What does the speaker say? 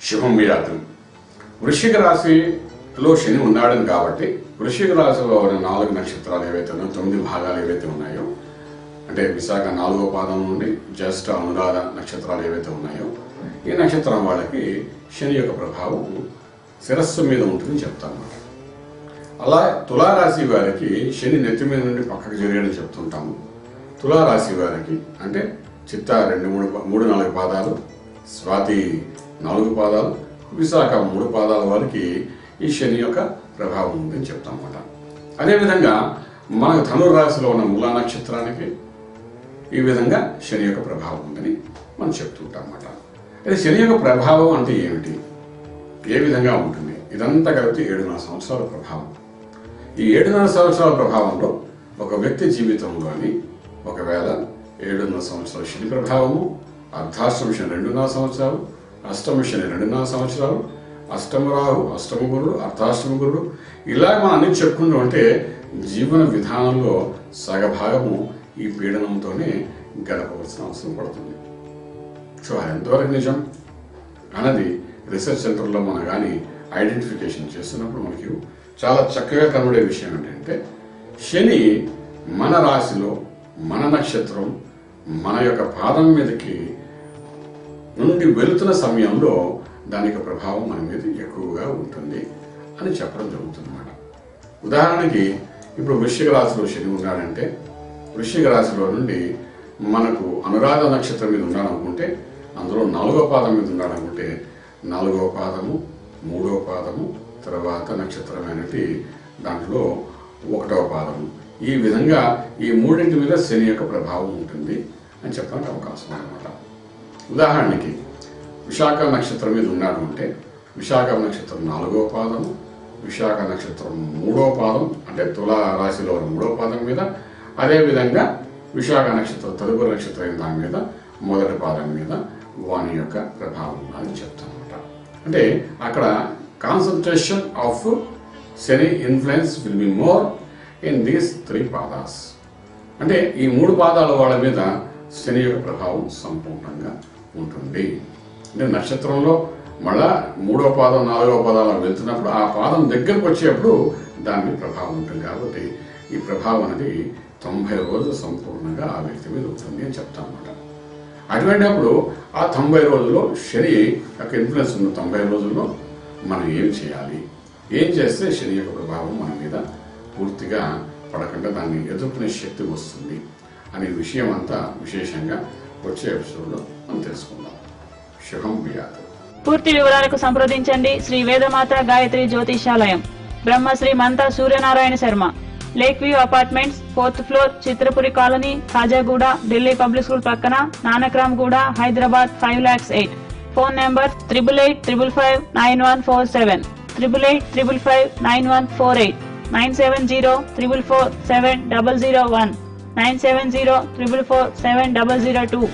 శుభం మీరాత్రం వృశ్చిక రాశిలో శని ఉన్నాడని కాబట్టి వృశ్చిక రాశిలో ఉన్న నాలుగు నక్షత్రాలు ఏవైతే ఉన్నాయో తొమ్మిది భాగాలు ఏవైతే ఉన్నాయో అంటే విశాఖ నాలుగో పాదం నుండి జ్యేష్ఠ అనురాధ నక్షత్రాలు ఏవైతే ఉన్నాయో ఈ నక్షత్రం వాళ్ళకి శని యొక్క ప్రభావం శిరస్సు మీద ఉంటుందని చెప్తాను అలా తులారాశి వారికి శని నెత్తి మీద నుండి పక్కకు జరిగాడని చెప్తుంటాము. తులారాశి వారికి అంటే చిత్త రెండు మూడు మూడు నాలుగు పాదాలు స్వాతి నాలుగు పాదాలు విశాఖ మూడు పాదాల వారికి ఈ శని యొక్క ప్రభావం ఉందని చెప్తాం అన్నమాట అదేవిధంగా మనకు ధనుర్రాశిలో ఉన్న మూలా నక్షత్రానికి ఈ విధంగా శని యొక్క ప్రభావం ఉందని మనం చెప్తుంటాం అన్నమాట అయితే శని యొక్క ప్రభావం అంటే ఏమిటి? ఏ విధంగా ఉంటుంది? ఇదంతా కలిపి ఏడున్నర సంవత్సరాల ప్రభావం. ఈ ఏడున్నర సంవత్సరాల ప్రభావంలో ఒక వ్యక్తి జీవితంలోని ఒకవేళ ఏడున్నర సంవత్సరాల శని ప్రభావము అర్ధాశ్రమ శని రెండున్నర సంవత్సరాలు అష్టమ శని రెండున్నర సంవత్సరాలు అష్టమ రాహు అష్టమ గురుడు అర్ధాష్టమ గురుడు. ఇలా మనం అన్ని చెప్పుకుంటూ ఉంటే జీవన విధానంలో సగభాగము ఈ పీడనంతోనే గడపవలసిన అవసరం పడుతుంది. సో అది ఎంతవరకు నిజం? అన్నది రీసెర్చ్ సెంటర్లో మనం కానీ ఐడెంటిఫికేషన్ చేస్తున్నప్పుడు మనకి చాలా చక్కగా కనబడే విషయం ఏంటంటే శని మన రాశిలో మన నక్షత్రం మన యొక్క పాదం మీదకి నుండి వెళుతున్న సమయంలో దాని యొక్క ప్రభావం మన మీద ఎక్కువగా ఉంటుంది అని చెప్పడం జరుగుతుంది అన్నమాట ఉదాహరణకి ఇప్పుడు వృశ్చిక రాశిలో శని ఉన్నాడంటే వృశ్చిక రాశిలో నుండి మనకు అనురాధ నక్షత్రం మీద ఉన్నాడనుకుంటే అందులో నాలుగో పాదం మీద ఉన్నాడనుకుంటే నాలుగో పాదము మూడో పాదము తర్వాత నక్షత్రమైనటి దాంట్లో ఒకటవ పాదము. ఈ విధంగా ఈ మూడింటి మీద శని యొక్క ప్రభావం ఉంటుంది అని చెప్పడానికి అవకాశం అనమాట ఉదాహరణకి విశాఖ నక్షత్రం మీద ఉన్నాడు అంటే విశాఖ నక్షత్రం నాలుగో పాదం విశాఖ నక్షత్రం మూడో పాదం అంటే తులా రాశిలో మూడో పాదం మీద అదేవిధంగా విశాఖ నక్షత్రం తదుపరి నక్షత్రం దాని మీద మొదటి పాదం మీద వాని యొక్క ప్రభావం అని చెప్తాను అనమాట అంటే అక్కడ concentration of Shani influence will be more in these three padas అంటే ఈ మూడు పాదాల వాళ్ళ మీద శని యొక్క ప్రభావం సంపూర్ణంగా ఉంటుంది అంటే నక్షత్రంలో మళ్ళా మూడో పాదం నాలుగో పాదాలు వెళ్తున్నప్పుడు ఆ పాదం దగ్గరకు వచ్చేప్పుడు దాని ప్రభావం ఉంటుంది కాబట్టి ఈ ప్రభావం అనేది తొంభై రోజులు సంపూర్ణంగా ఆ వ్యక్తి మీద ఉంటుంది అని చెప్తాం అనమాట అటువంటిప్పుడు ఆ తొంభై రోజుల్లో శని యొక్క ఇన్ఫ్లుయెన్స్ ఉన్న తొంభై రోజుల్లో మనం ఏం చేయాలి? ఏం చేస్తే శని యొక్క ప్రభావం మన మీద పూర్తిగా పడకుండా దాన్ని ఎదుర్కొనే శక్తి వస్తుంది అనే విషయం అంతా విశేషంగా వచ్చే ఎపిసోడ్లో మనం తెలుసుకుందాం. శుభం వ్యాధి పూర్తి వివరాలకు సంప్రదించండి Sri Vedamata Gayatri Jyotishalayam. Brahmasri Mantha Suryanarayana Sharma. Lake view apartments fourth floor Chitrapuri colony Khajaguda Delhi public school పక్కన Nanakram Guda Hyderabad five lakhs eight. Phone number triple eight triple five nine one four seven. Triple eight triple five nine one four eight. Nine seven zero triple four seven double zero one. Nine seven zero triple four seven double zero two.